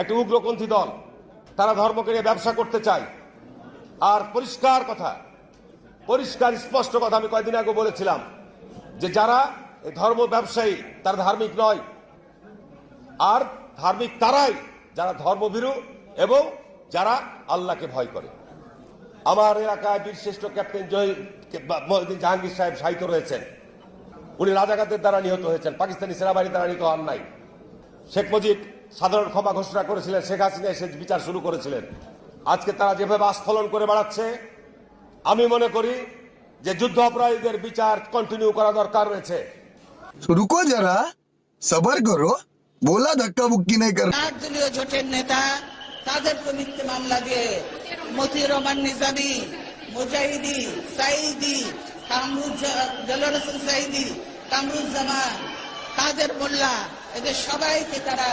একটা উগ্রপন্থী দল, তারা ধর্মকে নিয়ে ব্যবসা করতে চায়। আর পরিষ্কার কথা, পরিষ্কার স্পষ্ট কথা আমি কয়েকদিন আগে বলেছিলাম যে যারা ধর্ম ব্যবসায়ী, তারা ধার্মিক নয়। আর ধার্মিক তারাই যারা ধর্মভীরু এবং যারা আল্লাহকে ভয় করে। আমার এলাকায় বীরশ্রেষ্ঠ ক্যাপ্টেন মহিউদ্দিন জাহাঙ্গীর সাহেব সাহিত্য রয়েছেন। উনি রাজাকারদের দ্বারা নিহত হয়েছেন, পাকিস্তানি সেনাবাহিনী দ্বারা নিহত হন নাই। শেখ মুজিব সাধারণ ক্ষমা ঘোষণা করেছিলেন শেখ হাসিনা এসে বিচার শুরু করেছিলেন। আজকে তারা যেভাবে আস্ফলন করে বেড়াচ্ছে আমি মনে করি যে যুদ্ধ অপরাধীদের বিচার কন্টিনিউ করা দরকার রয়েছে। রুকো যারা সবার করো বোলা ধাক্কা মুক্তি নেই কর। দলীয় জোটের নেতা তো মিথ্যে মামলা দিয়ে মতিউর রহমান নিজামি মুজাহিদি সাইদি কামরুজ জলোর হোসেন সাইদি কামরুজ জামান তাদের মোল্লা এদের সবাইকে তারা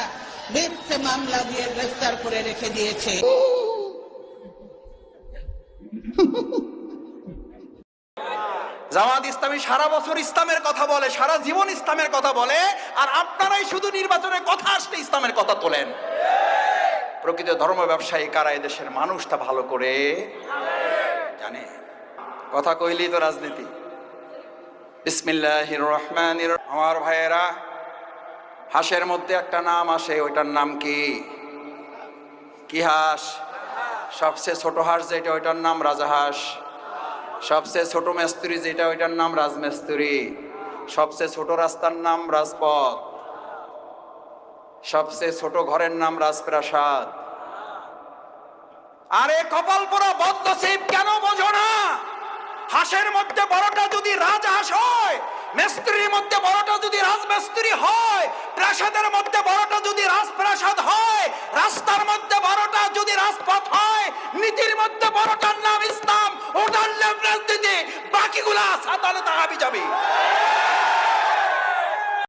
মিথ্যে মামলা দিয়ে গ্রেফতার করে রেখে দিয়েছে। জামাত ইসলামী সারা বছর ইসলামের কথা বলে, সারা জীবন ইসলামের কথা বলে, আর আপনারাই শুধু নির্বাচনের কথা আসলে ইসলামের কথা তোলেন। প্রকৃত ধর্ম ব্যবসায়ী কারা এদেশের মানুষ তা ভালো করে জানে? কথা কইলেই তো রাজনীতি। বিসমিল্লাহির রহমানির আমার ভাইয়েরা হাঁসের মধ্যে একটা নাম আসে, ওইটার নাম কি? কি হাঁস? সবচেয়ে ছোট হাঁস যেটা, ওইটার নাম রাজাহাঁস সবচেয়ে ছোট মেস্তুরি যেটা, ওইটার নাম রাজমেস্তুরি। সবচেয়ে ছোট রাস্তার নাম রাজপথ। সবচেয়ে ছোট ঘরের নাম রাজপ্রাসাদ। আরে কপাল পোড়া বদনসিব কেন বোঝো না? হাঁসের মধ্যে বড়টা যদি রাজহাঁস হয় মেস্ত্রির মধ্যে বড়টা যদি রাজমেস্ত্রি হয়, প্রাসাদের মধ্যে বড়টা যদি রাজপ্রাসাদ হয়, রাস্তার মধ্যে বড়টা যদি রাজপথ হয়, নীতির মধ্যে বড়টার নাম ইসলাম, ওটার নাম রাজনীতি, বাকিগুলা সাতালে তাহাবি যাবে।